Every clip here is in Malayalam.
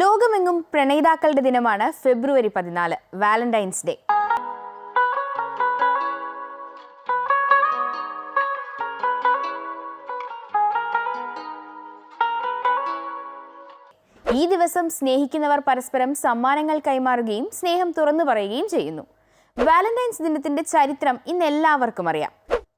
ലോകമെങ്ങും പ്രണയിതാക്കളുടെ ദിനമാണ് ഫെബ്രുവരി പതിനാല് വാലന്റൈൻസ് ഡേ. ഈ ദിവസം സ്നേഹിക്കുന്നവർ പരസ്പരം സമ്മാനങ്ങൾ കൈമാറുകയും സ്നേഹം തുറന്നു പറയുകയും ചെയ്യുന്നു. വാലന്റൈൻസ് ദിനത്തിന്റെ ചരിത്രം ഇന്ന് എല്ലാവർക്കും അറിയാം.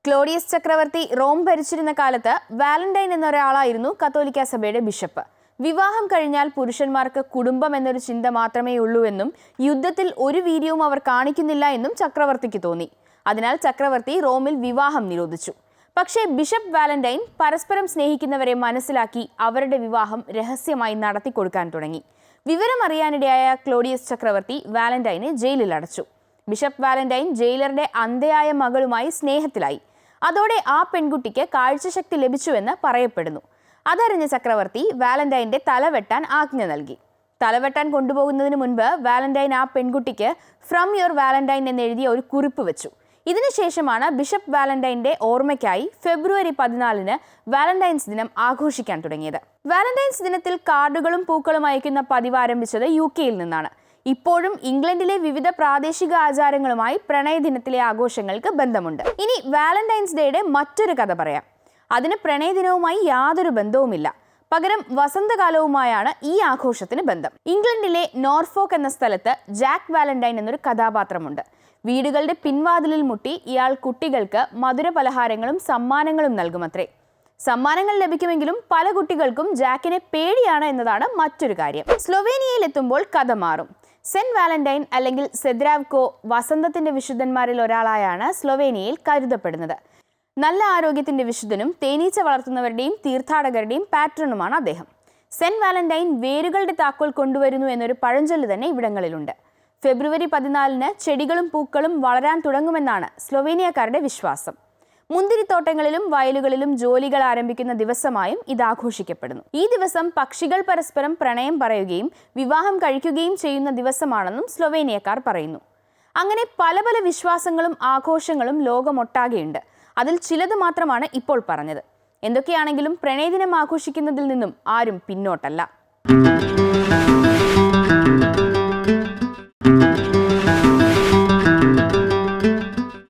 ക്ലോഡിയസ് ചക്രവർത്തി റോം ഭരിച്ചിരുന്ന കാലത്ത് വാലന്റൈൻ എന്നൊരാളായിരുന്നു കത്തോലിക്ക സഭയുടെ ബിഷപ്പ്. വിവാഹം കഴിഞ്ഞാൽ പുരുഷന്മാർക്ക് കുടുംബം എന്നൊരു ചിന്ത മാത്രമേ ഉള്ളൂ എന്നും യുദ്ധത്തിൽ ഒരു വീര്യവും അവർ കാണിക്കുന്നില്ല എന്നും ചക്രവർത്തിക്ക് തോന്നി. അതിനാൽ ചക്രവർത്തി റോമിൽ വിവാഹം നിരോധിച്ചു. പക്ഷേ ബിഷപ്പ് വാലന്റൈൻ പരസ്പരം സ്നേഹിക്കുന്നവരെ മനസ്സിലാക്കി അവരുടെ വിവാഹം രഹസ്യമായി നടത്തിക്കൊടുക്കാൻ തുടങ്ങി. വിവരമറിയാനിടയായ ക്ലോഡിയസ് ചക്രവർത്തി വാലന്റൈനെ ജയിലിൽ അടച്ചു. ബിഷപ്പ് വാലന്റൈൻ ജയിലറുടെ അന്ധയായ മകളുമായി സ്നേഹത്തിലായി. അതോടെ ആ പെൺകുട്ടിക്ക് കാഴ്ചശക്തി ലഭിച്ചുവെന്ന് പറയപ്പെടുന്നു. അതറിഞ്ഞ ചക്രവർത്തി വാലന്റൈന്റെ തലവെട്ടാൻ ആജ്ഞ നൽകി. തലവെട്ടാൻ കൊണ്ടുപോകുന്നതിന് മുൻപ് വാലന്റൈൻ ആ പെൺകുട്ടിക്ക് ഫ്രം യുവർ വാലന്റൈൻ എന്നെഴുതിയ ഒരു കുറിപ്പ് വെച്ചു. ഇതിനുശേഷമാണ് ബിഷപ്പ് വാലന്റൈന്റെ ഓർമ്മയ്ക്കായി ഫെബ്രുവരി പതിനാലിന് വാലന്റൈൻസ് ദിനം ആഘോഷിക്കാൻ തുടങ്ങിയത്. വാലന്റൈൻസ് ദിനത്തിൽ കാർഡുകളും പൂക്കളും അയക്കുന്ന പതിവ് ആരംഭിച്ചത് യു കെയിൽ നിന്നാണ്. ഇപ്പോഴും ഇംഗ്ലണ്ടിലെ വിവിധ പ്രാദേശിക ആചാരങ്ങളുമായി പ്രണയദിനത്തിലെ ആഘോഷങ്ങൾക്ക് ബന്ധമുണ്ട്. ഇനി വാലന്റൈൻസ് ഡേയുടെ മറ്റൊരു കഥ പറയാം. അതിന് പ്രണയദിനവുമായി യാതൊരു ബന്ധവുമില്ല. പകരം വസന്തകാലവുമായാണ് ഈ ആഘോഷത്തിന് ബന്ധം. ഇംഗ്ലണ്ടിലെ നോർഫോക്ക് എന്ന സ്ഥലത്ത് ജാക്ക് വാലന്റൈൻ എന്നൊരു കഥാപാത്രമുണ്ട്. വീടുകളുടെ പിൻവാതിലിൽ മുട്ടി ഇയാൾ കുട്ടികൾക്ക് മധുര പലഹാരങ്ങളും സമ്മാനങ്ങളും നൽകുമത്രേ. സമ്മാനങ്ങൾ ലഭിക്കുമെങ്കിലും പല കുട്ടികൾക്കും ജാക്കിനെ പേടിയാണ് എന്നതാണ് മറ്റൊരു കാര്യം. സ്ലൊവേനിയയിൽ എത്തുമ്പോൾ കഥ മാറും. സെന്റ് വാലന്റൈൻ അല്ലെങ്കിൽ സെദ്രാവ്കോ വസന്തത്തിന്റെ വിശുദ്ധന്മാരിൽ ഒരാളായാണ് സ്ലൊവേനിയയിൽ കരുതപ്പെടുന്നത്. നല്ല ആരോഗ്യത്തിന്റെ വിശുദ്ധനും തേനീച്ച വളർത്തുന്നവരുടെയും തീർത്ഥാടകരുടെയും പാറ്റേണുമാണ് അദ്ദേഹം. സെന്റ് വാലന്റൈൻ വേരുകളുടെ താക്കോൽ കൊണ്ടുവരുന്നു എന്നൊരു പഴഞ്ചൊല്ല് തന്നെ ഇവിടങ്ങളിലുണ്ട്. ഫെബ്രുവരി പതിനാലിന് ചെടികളും പൂക്കളും വളരാൻ തുടങ്ങുമെന്നാണ് സ്ലൊവേനിയക്കാരുടെ വിശ്വാസം. മുന്തിരിത്തോട്ടങ്ങളിലും വയലുകളിലും ജോലികൾ ആരംഭിക്കുന്ന ദിവസമായും ഇത് ആഘോഷിക്കപ്പെടുന്നു. ഈ ദിവസം പക്ഷികൾ പരസ്പരം പ്രണയം പറയുകയും വിവാഹം കഴിക്കുകയും ചെയ്യുന്ന ദിവസമാണെന്നും സ്ലൊവേനിയക്കാർ പറയുന്നു. അങ്ങനെ പല പല വിശ്വാസങ്ങളും ആഘോഷങ്ങളും ലോകമൊട്ടാകെയുണ്ട്. അതിൽ ചിലത് മാത്രമാണ് ഇപ്പോൾ പറഞ്ഞത്. എന്തൊക്കെയാണെങ്കിലും പ്രണയദിനം ആഘോഷിക്കുന്നതിൽ നിന്നും ആരും പിന്നോട്ടല്ല.